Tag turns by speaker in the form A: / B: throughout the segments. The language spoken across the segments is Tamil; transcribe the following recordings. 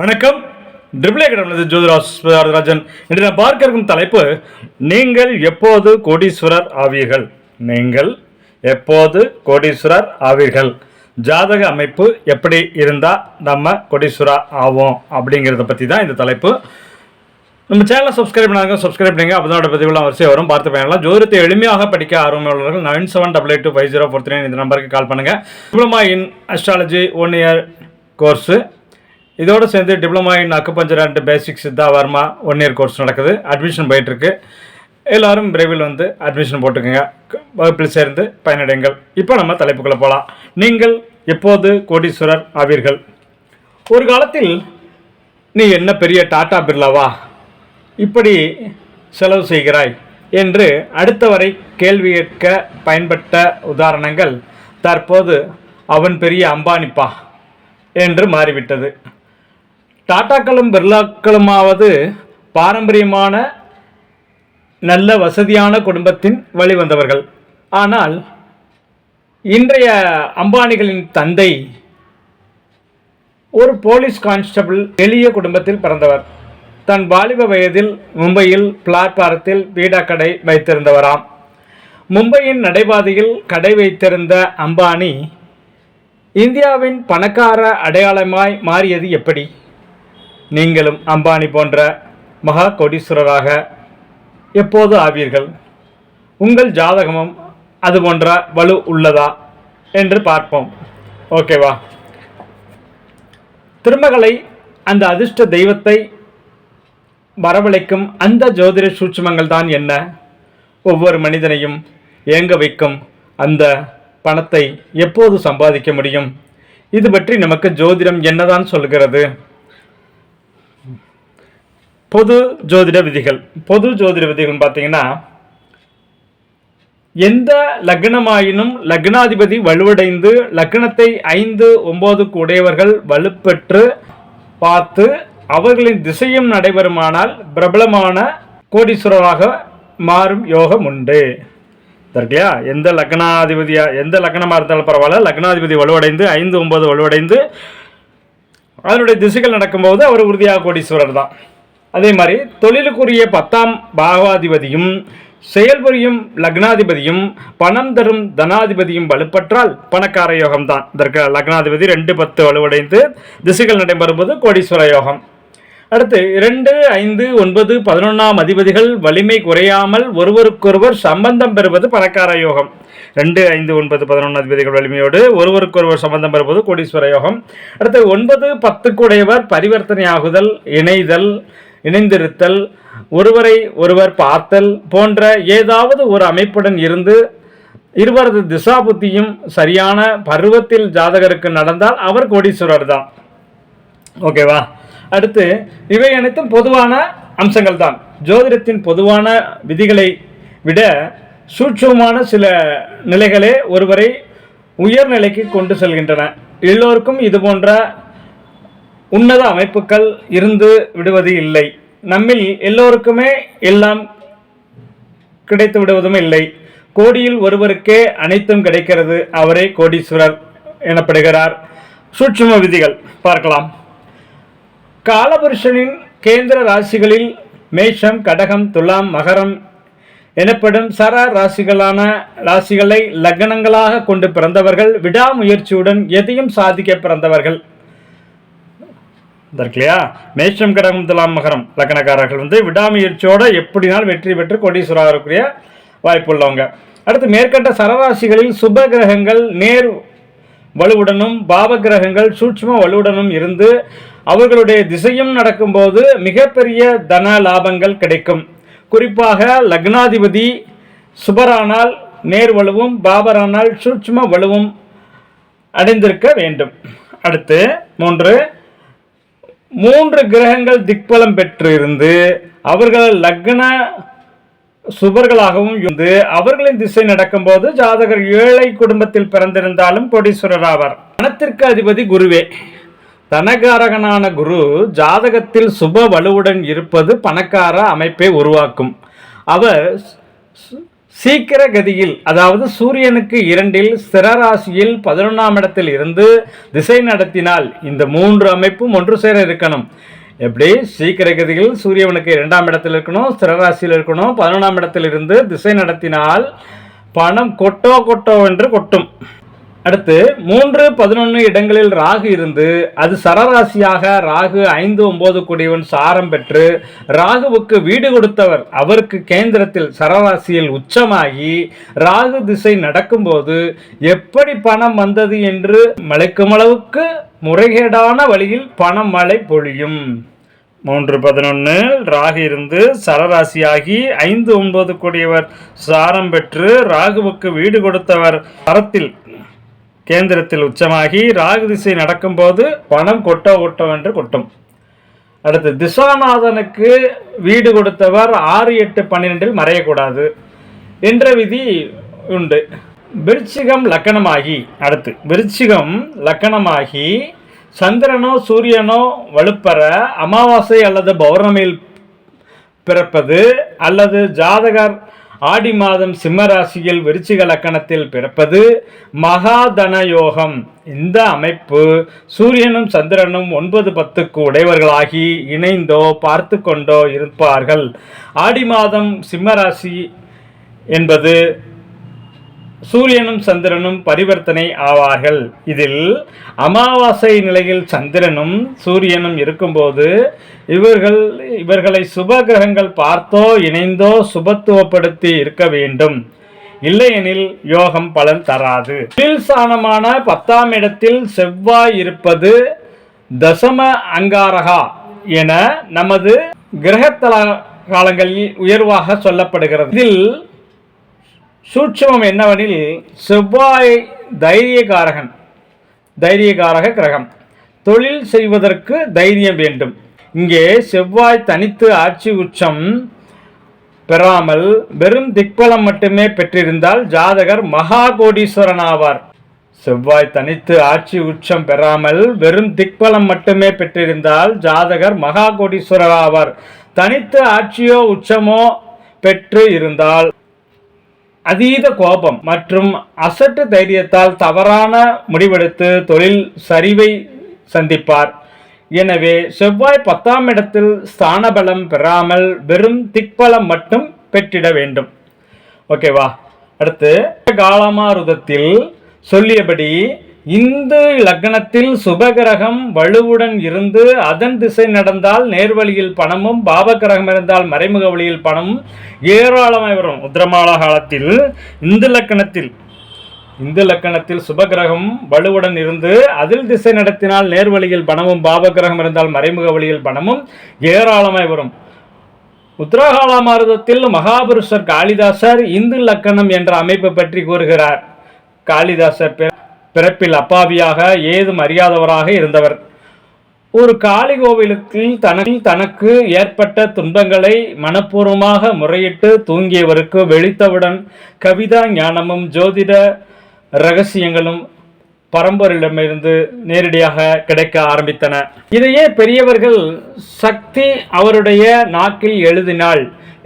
A: வணக்கம். ட்ரிபிளே கடவுளது ஜோதிராஜ் ராஜன் இன்று நான் பார்க்க இருக்கும் தலைப்பு நீங்கள் எப்போது கோடீஸ்வரர் ஆவீர்கள்? நீங்கள் எப்போது கோடீஸ்வரர் ஆவீர்கள்? ஜாதக அமைப்பு எப்படி இருந்தால் நம்ம கோடீஸ்வரா ஆவோம் அப்படிங்கிறத பற்றி தான் இந்த தலைப்பு. நம்ம சேனலை சப்ஸ்கிரைப் பண்ணாங்க சப்ஸ்கிரைப் பண்ணுங்க. அப்போ தான் பதிவுலாம் வரிசையாக வரும். பார்த்து பயணலாம் ஜோதிடத்தை எளிமையாக படிக்க ஆர்வமுள்ளவர்கள் nine seven double eight two five zero four three இந்த நம்பருக்கு கால் பண்ணுங்கள் diploma in astrology one year course இதோடு சேர்ந்து diploma in acupuncture and basic siddha varma one year course நடக்குது. அட்மிஷன் போயிட்டுருக்கு. எல்லாரும் விரைவில் வந்து அட்மிஷன் போட்டுக்கோங்க. வகுப்பில் சேர்ந்து பயனடைங்கள் இப்போ நம்ம தலைப்புக்குள்ளே போகலாம் நீங்கள் எப்போது கோடீஸ்வரர் ஆவீர்கள்? ஒரு காலத்தில் நீ என்ன பெரிய டாட்டா பிர்லாவா? இப்படி செலவு செய்கிறாய் என்று அடுத்தவரை கேள்வி கேட்க பயன்பட்ட உதாரணங்கள் தற்போது அவன் பெரிய அம்பானிப்பா என்று மாறிவிட்டது. டாட்டாக்களும் பிர்லாக்களுமாவது பாரம்பரியமான நல்ல வசதியான குடும்பத்தின் வழிவந்தவர்கள் ஆனால் இன்றைய அம்பானிகளின் தந்தை ஒரு போலீஸ் கான்ஸ்டபிள் எளிய குடும்பத்தில் பிறந்தவர். தன் வாலிப வயதில் மும்பையில் பிளாட்பாரத்தில் பீடா கடை வைத்திருந்தவராம். மும்பையின் நடைபாதையில் கடை வைத்திருந்த அம்பானி இந்தியாவின் பணக்கார அடையாளமாய் மாறியது எப்படி? நீங்களும் அம்பானி போன்ற மகா கோடீஸ்வரராக எப்போது ஆவீர்கள்? உங்கள் ஜாதகமும் அது போன்ற வலு உள்ளதா? என்று பார்ப்போம். ஓகேவா திருமகளை அந்த அதிர்ஷ்ட தெய்வத்தை வரவழைக்கும் அந்த ஜோதிட சூட்சமங்கள் தான் என்ன? ஒவ்வொரு மனிதனையும் ஏங்க வைக்கும் அந்த பணத்தை எப்போது சம்பாதிக்க முடியும்? இது பற்றி நமக்கு ஜோதிடம் என்னதான் சொல்கிறது? பொது ஜோதிட விதிகள். பொது ஜோதிட விதிகள்னு பார்த்தீங்கன்னா எந்த லக்னமாயினும் லக்னாதிபதி வலுவடைந்து லக்னத்தை ஐந்து ஒம்போதுக்கு உடையவர்கள் வலுப்பெற்று பார்த்து அவர்களின் திசையும் நடைபெறுமானால் பிரபலமான கோடீஸ்வரராக மாறும் யோகம் உண்டு. இல்லையா எந்த லக்னாதிபதியா எந்த லக்னமாக இருந்தாலும் பரவாயில்ல. லக்னாதிபதி வலுவடைந்து ஐந்து ஒம்பது வலுவடைந்து அதனுடைய திசைகள் நடக்கும்போது அவர் உறுதியாக கோடீஸ்வரர் தான். அதே மாதிரி தொழிலுக்குரிய பத்தாம் பாவாதிபதியும் செயல்புரியும் லக்னாதிபதியும் பணம் தரும் தனாதிபதியும் வலுப்பற்றால் பணக்கார யோகம் தான். இதற்கு லக்னாதிபதி ரெண்டு பத்து வலுவடைந்து திசைகள் நடைபெறும்போது கோடீஸ்வர யோகம். அடுத்து இரண்டு ஐந்து ஒன்பது பதினொன்றாம் அதிபதிகள் வலிமை குறையாமல் ஒருவருக்கொருவர் சம்பந்தம் பெறுவது பணக்கார யோகம். ரெண்டு ஐந்து ஒன்பது பதினொன்று அதிபதிகள் வலிமையோடு ஒருவருக்கொருவர் சம்பந்தம் பெறுவது கோடீஸ்வர யோகம். அடுத்து ஒன்பது பத்துக்குடையவர் பரிவர்த்தனையாகுதல் இணைதல் இணைந்திருத்தல் ஒருவரை ஒருவர் பார்த்தல் போன்ற ஏதாவது ஒரு அமைப்புடன் இருந்து இருவரது திசா புத்தியும் சரியான பருவத்தில் ஜாதகருக்கு நடந்தால் அவர் கோடீஸ்வரர் தான். ஓகேவா அடுத்து இவை அனைத்தும் பொதுவான அம்சங்கள் தான். ஜோதிடத்தின் பொதுவான விதிகளை விட சூட்சமான சில நிலைகளே ஒருவரை உயர்நிலைக்கு கொண்டு செல்கின்றன. எல்லோருக்கும் இது போன்ற உன்னத அமைப்புகள் இருந்து விடுவது இல்லை. நம்மில் எல்லோருக்குமே எல்லாம் கிடைத்து விடுவதும் இல்லை. கோடியில் ஒருவருக்கே அனைத்தும் கிடைக்கிறது. அவரே கோடீஸ்வரர் எனப்படுகிறார். சூட்சும விதிகள். பார்க்கலாம். காலபுருஷனின் கேந்திர ராசிகளில் மேஷம் கடகம் துலாம் மகரம் எனப்படும் சர ராசிகளான ராசிகளை லக்னங்களாக கொண்டு பிறந்தவர்கள் விடாமுயற்சியுடன் எதையும் சாதிக்க பிறந்தவர்கள். இதற்கு இல்லையா மேஷம் கடகம் துலாம் மகரம் லக்னக்காரர்கள் வந்து விடாமுயற்சியோட எப்படினாலும் வெற்றி பெற்று கோடீஸ்வராக இருக்கக்கூடிய வாய்ப்பு உள்ளவங்க அடுத்து மேற்கண்ட சரராசிகளில் சுப கிரகங்கள் நேர் வலுவுடனும் பாவ கிரகங்கள் சூட்சும வலுவுடனும் இருந்து அவர்களுடைய திசையும் நடக்கும்போது மிகப்பெரிய தன லாபங்கள் கிடைக்கும். குறிப்பாக லக்னாதிபதி சுபரானால் நேர் வலுவும் பாபரானால் சூட்சும வலுவும் அடைந்திருக்க வேண்டும். அடுத்து மூன்று மூன்று கிரகங்கள் திக்பலம் பெற்றிருந்து அவர்கள் லக்ன சுபர்களாகவும் இருந்து அவர்களின் திசை நடக்கும்போது ஜாதகர் ஏழை குடும்பத்தில் பிறந்திருந்தாலும் கோடீஸ்வரர் ஆவார் பணத்திற்கு அதிபதி குருவே தனகாரகனான குரு ஜாதகத்தில் சுப வலுவுடன் இருப்பது பணக்கார அமைப்பை உருவாக்கும். அவர் சீக்கிர கதியில் அதாவது சூரியனுக்கு இரண்டில் ஸ்திரராசியில் பதினொன்றாம் இடத்தில் இருந்து திசை நடத்தினால் இந்த மூன்று அமைப்பும் ஒன்று சேர இருக்கணும். எப்படி? சீக்கிர சூரியவனுக்கு சூரியனுக்கு இரண்டாம் இடத்தில் இருக்கணும் ஸ்திரராசியில் இருக்கணும் பதினொன்றாம் இடத்தில் இருந்து திசை நடத்தினால் பணம் கொட்டோ கொட்டோ என்று கொட்டும். அடுத்து மூன்று பதினொன்று இடங்களில் ராகு இருந்து அது சரராசியாக ராகு ஐந்து ஒன்பது கூடியவன் சாரம் பெற்று ராகுவுக்கு வீடு கொடுத்தவர் அவருக்கு கேந்திரத்தில் சரராசியில் உச்சமாகி ராகு திசை நடக்கும்போது எப்படி பணம் வந்தது என்று மலைக்கும் அளவுக்கு முறைகேடான வழியில் பணம் மழை பொழியும். மூன்று பதினொன்று ராகு இருந்து சரராசியாகி ஐந்து ஒன்பது கூடியவர் சாரம் பெற்று ராகுவுக்கு வீடு கொடுத்தவர் சரத்தில் கேந்திரத்தில் உச்சமாகி ராகு திசை நடக்கும்போது பணம் கொட்ட ஓட்டம் என்று கொட்டும். அடுத்து திசாநாதனுக்கு வீடு கொடுத்தவர் ஆறு எட்டு பன்னிரெண்டில் மறையக்கூடாது என்ற விதி உண்டு. விருச்சிகம் லக்கணமாகி அடுத்து விருச்சிகம் லக்கணமாகி சந்திரனோ சூரியனோ வலுப்பெற அமாவாசை அல்லது பௌர்ணமியில் பிறப்பது அல்லது ஜாதகர் ஆடி மாதம் சிம்மராசியில் விருச்சிக லக்கணத்தில் பிறப்பது மகாதன யோகம் இந்த அமைப்பு சூரியனும் சந்திரனும் ஒன்பது பத்துக்கு உடையவர்களாகி இணைந்தோ பார்த்து கொண்டோ இருப்பார்கள். ஆடி மாதம் சிம்மராசி என்பது சூரியனும் சந்திரனும் பரிவர்த்தனை ஆவார்கள். இதில் அமாவாசை நிலையில் சந்திரனும் சூரியனும் இருக்கும்போது இவர்கள் இவர்களை சுப கிரகங்கள் பார்த்தோ இணைந்தோ சுபத்துவப்படுத்தி இருக்க வேண்டும். இல்லையெனில் யோகம் பலன் தராது. கீழ் சாணமான பத்தாம் இடத்தில் செவ்வாய் இருப்பது தசம அங்காரகா என நமது கிரகத்தல காலங்களில் உயர்வாக சொல்லப்படுகிறது. இதில் சூட்சமம் என்னவெனில் செவ்வாய் தைரியகாரகன் தைரியகாரக கிரகம். தொழில் செய்வதற்கு தைரியம் வேண்டும். இங்கே செவ்வாய் தனித்து ஆட்சி உச்சம் பெறாமல் வெறும் திக்பலம் மட்டுமே பெற்றிருந்தால் ஜாதகர் மகா கோடீஸ்வரன் ஆவார். செவ்வாய் தனித்து ஆட்சி உச்சம் பெறாமல் வெறும் திக்பலம் மட்டுமே பெற்றிருந்தால் ஜாதகர் மகா கோடீஸ்வரர் ஆவார். தனித்து ஆட்சியோ உச்சமோ பெற்று இருந்தால் அதீத கோபம் மற்றும் அசட்டு தைரியத்தால் தவறான முடிவெடுத்து தொழில் சரிவை சந்திப்பார். எனவே செவ்வாய் பத்தாம் இடத்தில் ஸ்தானபலம் பெறாமல் வெறும் திக்பலம் மட்டும் பெற்றிட வேண்டும். ஓகேவா? அடுத்து காலமாருதத்தில் சொல்லியபடி இந்து லக்னத்தில் சுபகிரகம் வலுவுடன் இருந்து அதன் திசை நடந்தால் நேர்வழியில் பணமும் பாபகிரகம் இருந்தால் மறைமுக வழியில் பணமும் ஏராளமாய் வரும். உத்திரமால காலத்தில் இந்து லக்கணத்தில் இந்து லக்கணத்தில் சுபகிரகம் வலுவுடன் இருந்து அதில் திசை நடத்தினால் நேர்வழியில் பணமும் பாபகிரகம் இருந்தால் மறைமுக வழியில் பணமும் ஏராளமாய் வரும். உத்தரகால மாருதத்தில் மகாபுருஷர் காளிதாசர் இந்து லக்கணம் என்ற அமைப்பு பற்றி கூறுகிறார். காளிதாசர் பிறப்பில் அப்பாவியாக ஏதும் அறியாதவராக இருந்தவர். ஒரு காளி கோவிலுக்கு தனக்கு தனக்கு ஏற்பட்ட துன்பங்களை மனப்பூர்வமாக முறையிட்டு தூங்கியவருக்கு வெளித்தவுடன் கவிதா ஞானமும் ஜோதிட ரகசியங்களும் பரம்பரிடமிருந்து நேரடியாக கிடைக்க ஆரம்பித்தன. இதையே பெரியவர்கள் சக்தி அவருடைய நாக்கில் எழுதினாள்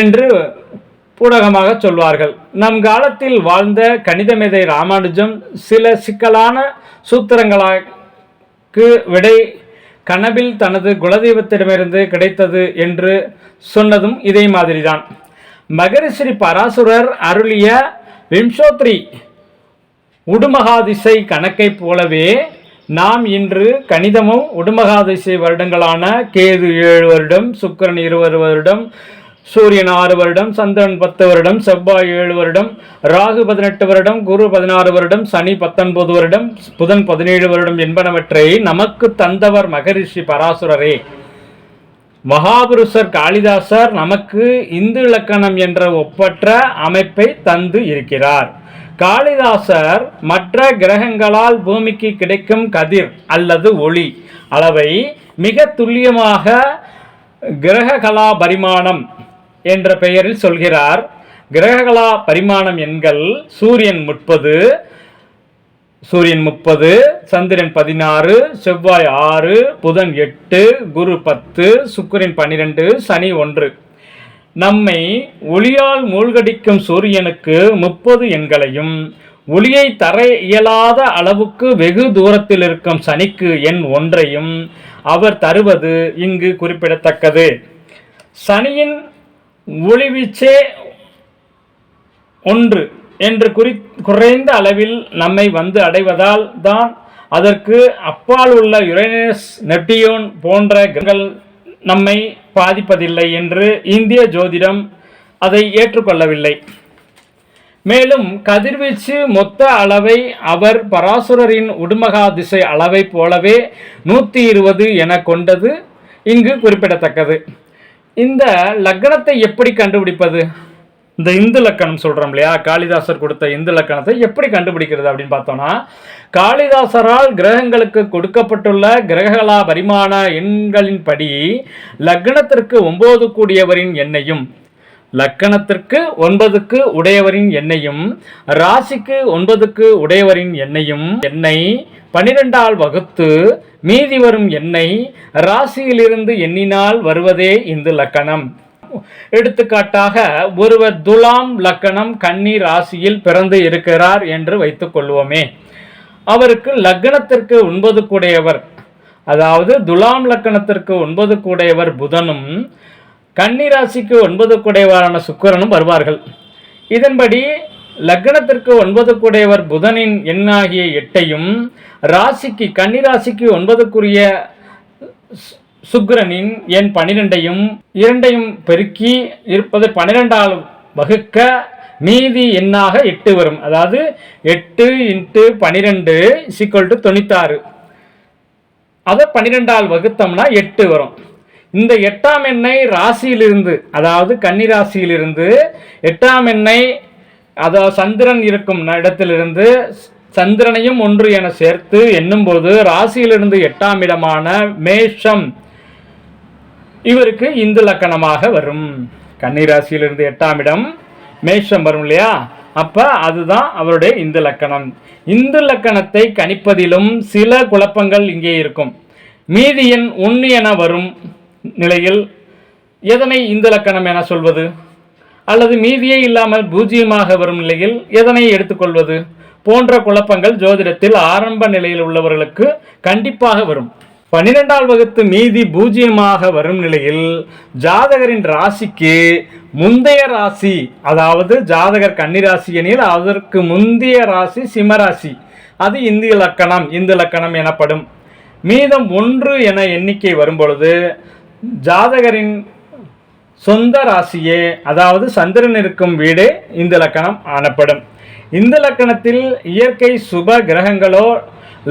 A: என்று பூடகமாக சொல்வார்கள். நம் காலத்தில் வாழ்ந்த கணிதமேதை ராமானுஜம் சில சிக்கலான சூத்திரங்களுக்கு விடை கனவில் தனது குலதெய்வத்திடமிருந்து கிடைத்தது என்று சொன்னதும் இதே மாதிரிதான். மகரிஸ்ரீ பராசுரர் அருளிய விம்சோத்ரி உடுமகாதிசை கணக்கை போலவே நாம் இன்று கணிதமும் உடுமகாதிசை வருடங்களான கேது ஏழு வருடம் சுக்கரன் இருபது வருடம் சூரியன் ஆறு வருடம் சந்திரன் பத்து வருடம் செவ்வாய் ஏழு வருடம் ராகு பதினெட்டு வருடம் குரு பதினாறு வருடம் சனி பத்தொன்பது வருடம் புதன் பதினேழு வருடம் என்பனவற்றை நமக்கு தந்தவர் மகரிஷி பராசுரரே. மகாபுருஷர் காளிதாசர் நமக்கு இந்து இலக்கணம் என்ற ஒப்பற்ற அமைப்பை தந்து இருக்கிறார். காளிதாசர் மற்ற கிரகங்களால் பூமிக்கு கிடைக்கும் கதிர் அல்லது ஒளி அளவை மிக துல்லியமாக கிரககலா பரிமாணம் என்ற பெயரில் சொல்கிறார். கிரகங்களா பரிமாணம் எண்கள் சூரியன் முப்பது சூரியன் முப்பது சந்திரன் பதினாறு செவ்வாய் ஆறு புதன் எட்டு குரு பத்து சுக்கிரன் பன்னிரெண்டு சனி ஒன்று. நம்மை ஒளியால் மூழ்கடிக்கும் சூரியனுக்கு முப்பது எண்களையும் ஒளியை தர இயலாத அளவுக்கு வெகு தூரத்தில் இருக்கும் சனிக்கு எண் ஒன்றையும் அவர் தருவது இங்கு குறிப்பிடத்தக்கது. சனியின் ஒளிவீச்சே ஒன்று என்று குறி குறைந்த அளவில் நம்மை வந்து அடைவதால் தான் அதற்கு அப்பால் உள்ள யுரேனஸ் நெப்டியோன் போன்ற கிரகங்கள் நம்மை பாதிப்பதில்லை என்று இந்திய ஜோதிடம் அதை ஏற்றுக்கொள்ளவில்லை. மேலும் கதிர்வீச்சு மொத்த அளவை அவர் பராசுரரின் உடுமகா திசை அளவை போலவே நூற்றி இருபது என கொண்டது இங்கு குறிப்பிடத்தக்கது. இந்த லக்கணத்தை எப்படி கண்டுபிடிப்பது? இந்த இந்து லக்கணம் சொல்கிறோம் இல்லையா? காளிதாசர் கொடுத்த இந்து லக்கணத்தை எப்படி கண்டுபிடிக்கிறது அப்படின்னு பார்த்தோம்னா காளிதாசரால் கிரகங்களுக்கு கொடுக்கப்பட்டுள்ள கிரகலா பரிமாண எண்களின்படி லக்னத்திற்கு ஒம்போது கூடியவரின் எண்ணையும் லக்கணத்திற்கு ஒன்பதுக்கு உடையவரின் எண்ணையும் ராசிக்கு ஒன்பதுக்கு உடையவரின் எண்ணையும் எண்ணெய் பனிரெண்டால் வகுத்து மீதி வரும் எண்ணெய் ராசியிலிருந்து எண்ணினால் வருவதே இந்த லக்கணம். எடுத்துக்காட்டாக ஒருவர் துலாம் லக்கணம் கன்னி ராசியில் பிறந்து இருக்கிறார் என்று வைத்துக் கொள்வோமே. அவருக்கு லக்னத்திற்கு ஒன்பது கூடையவர் அதாவது துலாம் லக்கணத்திற்கு ஒன்பது கூடையவர் புதனும் கன்னி ராசிக்கு ஒன்பது குடைவாரான சுக்கரனும் வருவார்கள். இதன்படி லக்னத்திற்கு ஒன்பது குடையவர் புதனின் எண்ணாகிய எட்டையும் ராசிக்கு கன்னி ராசிக்கு ஒன்பதுக்குரிய சு- சுக்கிரனின் எண் பனிரெண்டையும் இரண்டையும் பெருக்கி இருப்பது பனிரெண்டால் வகுக்க மீதி எண்ணாக எட்டு வரும். அதாவது எட்டு இன்ட்டு பனிரெண்டு சிக்கல் டு தொண்ணூத்தாறு. அதை பன்னிரெண்டால் வகுத்தோம்னா எட்டு வரும். இந்த எட்டாம் எண்ணை ராசியிலிருந்து அதாவது கன்னி ராசியிலிருந்து எட்டாம் எண்ணெய் அதாவது சந்திரன் இருக்கும் இடத்திலிருந்து சந்திரனையும் ஒன்று என சேர்த்து எண்ணும்போது ராசியிலிருந்து எட்டாம் இடமான மேஷம் இவருக்கு இந்து லக்கணமாக வரும். கன்னி ராசியிலிருந்து எட்டாம் இடம் மேஷம் வரும் இல்லையா? அப்போ அதுதான் அவருடைய இந்து லக்கணம். இந்து லக்கணத்தை கணிப்பதிலும் சில குழப்பங்கள் இங்கே இருக்கும். மீதியின் ஒன்று என வரும். நிலையில் எதனை இந்த லக்கணம் என சொல்வது? அல்லது மீதியே இல்லாமல் பூஜ்ஜியமாக வரும் நிலையில் எதனை எடுத்துக்கொள்வது? போன்ற குழப்பங்கள் ஜோதிடத்தில் ஆரம்ப நிலையில் உள்ளவர்களுக்கு கண்டிப்பாக வரும். பன்னிரெண்டாம் வகுத்து மீதி பூஜ்ஜியமாக வரும் நிலையில் ஜாதகரின் ராசிக்கு முந்தைய ராசி அதாவது ஜாதகர் கன்னிராசி எனில் அதற்கு முந்தைய ராசி சிம்மராசி. அது இந்திய லக்கணம் இந்து லக்கணம் எனப்படும். மீதம் ஒன்று என எண்ணிக்கை வரும்பொழுது ஜாதகரின் சொந்த ராசியே அதாவது சந்திரன் இருக்கும் வீடே இந்த லக்கணம் ஆனப்படும் இந்த லக்கணத்தில் இயற்கை சுப கிரகங்களோ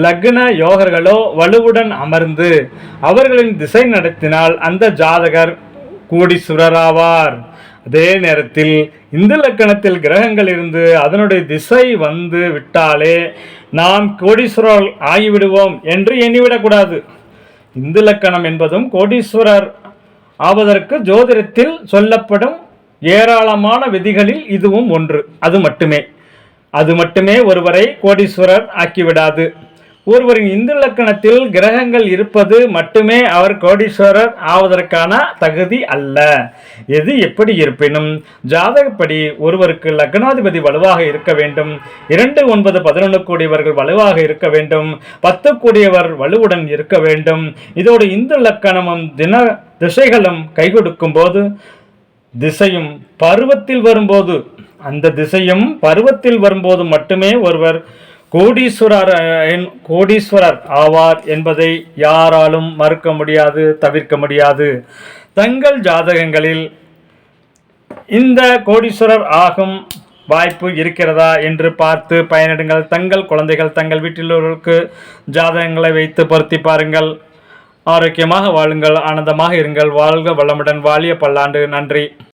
A: லக்ன யோகர்களோ வலுவுடன் அமர்ந்து அவர்களின் திசை நடத்தினால் அந்த ஜாதகர் கோடீஸ்வரராவார். அதே நேரத்தில் இந்த லக்கணத்தில் கிரகங்கள் இருந்து அதனுடைய திசை வந்து விட்டாலே நாம் கோடீஸ்வரர் ஆகிவிடுவோம் என்று எண்ணிவிடக்கூடாது. இந்து லக்கணம் என்பதும் கோடீஸ்வரர் ஆவதற்கு ஜோதிடத்தில் சொல்லப்படும் ஏராளமான விதிகளில் இதுவும் ஒன்று. அது மட்டுமே. அது மட்டுமே ஒருவரை கோடீஸ்வரர் ஆக்கிவிடாது. ஒருவரின் இந்து லக்கணத்தில் கிரகங்கள் இருப்பது மட்டுமே அவர் கோடீஸ்வரர் ஆவதற்கான தகுதி அல்ல. எது எப்படி இருப்பினும் ஜாதகப்படி ஒருவருக்கு லக்னாதிபதி வலுவாக இருக்க வேண்டும். இரண்டு ஒன்பது பதினொன்று கூடியவர்கள் வலுவாக இருக்க வேண்டும். பத்து கூடியவர் வலுவுடன் இருக்க வேண்டும். இதோடு இந்து லக்கணமும் தின திசைகளும் கை கொடுக்கும் போது திசையும் பருவத்தில் வரும்போது அந்த திசையும் பருவத்தில் வரும்போது மட்டுமே ஒருவர் கோடீஸ்வரர் கோடீஸ்வரர் ஆவார் என்பதை யாராலும் மறுக்க முடியாது தவிர்க்க முடியாது. தங்கள் ஜாதகங்களில் இந்த கோடீஸ்வரர் ஆகும் வாய்ப்பு இருக்கிறதா என்று பார்த்து பயனிடுங்கள். தங்கள் குழந்தைகள் தங்கள் வீட்டிலுள்ளவர்களுக்கு ஜாதகங்களை வைத்து பொருத்தி பாருங்கள். ஆரோக்கியமாக வாழுங்கள் ஆனந்தமாக இருங்கள். வாழ்க வளமுடன். வாழிய பல்லாண்டு. நன்றி.